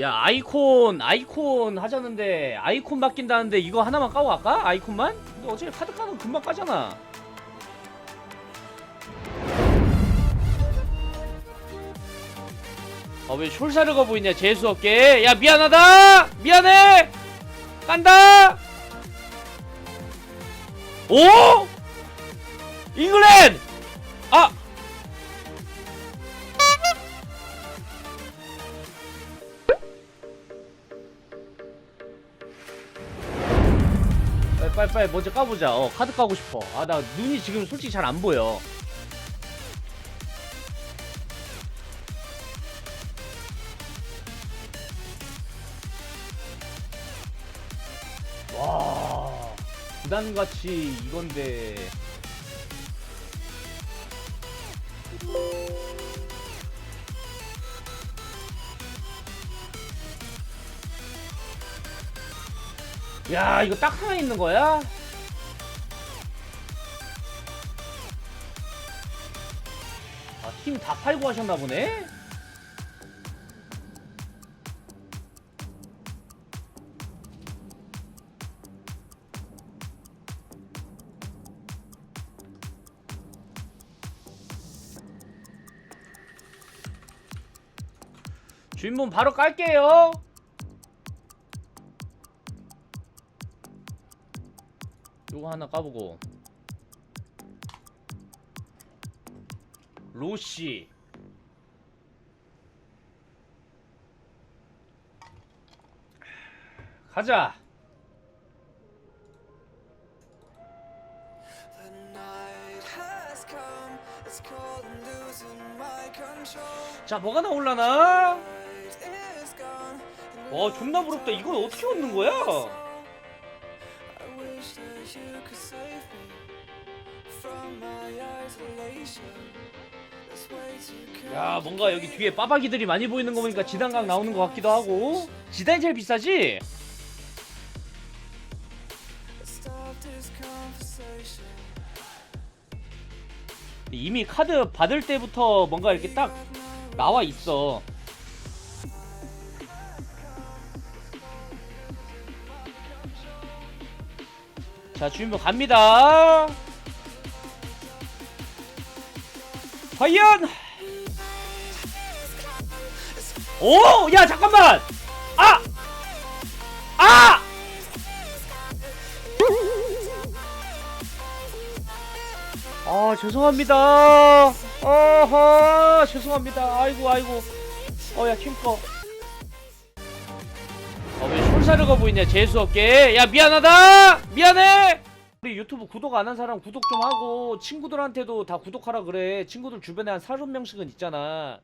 야 아이콘 아이콘 하자는데 아이콘 바뀐다는데 이거 하나만 까고 갈까? 아이콘만? 근데 어차피 카드 까면 금방 까잖아. 아왜 숄사르가 보이냐 재수없게. 야 미안하다! 미안해! 깐다! 오? 잉글랜드! 아 빨리 빨리 빨리 먼저 까보자. 어 카드 까고 싶어. 아 나 눈이 지금 솔직히 잘 안 보여. 와 부담같이 이건데 야 이거 딱 하나 있는 거야? 아 팀 다 팔고 하셨나 보네? 주인분 바로 깔게요 요거 하나 까보고 로시 가자. 자 뭐가 나올라나 와 존나 부럽다 이걸 어떻게 얻는 거야 wish that you could save me from my isolation. There's way too 야 뭔가 여기 뒤에 빠박이들이 많이 보이는 거 보니까 지단각 나오는 것 같기도 하고 지단이 제일 비싸지? Stop this conversation. 이미 카드 받을 때부터 뭔가 이렇게 딱 나와 있어 자 주인분 갑니다 과연 오! 야 잠깐만! 아! 아! 아 죄송합니다 어허 죄송합니다 아이고 아이고 어야 팀꺼 어왜 숄사르가 보이냐 재수없게 야 미안하다 미안해! 우리 유튜브 구독 안 한 사람 구독 좀 하고 친구들한테도 다 구독하라 그래. 친구들 주변에 한 30명씩은 있잖아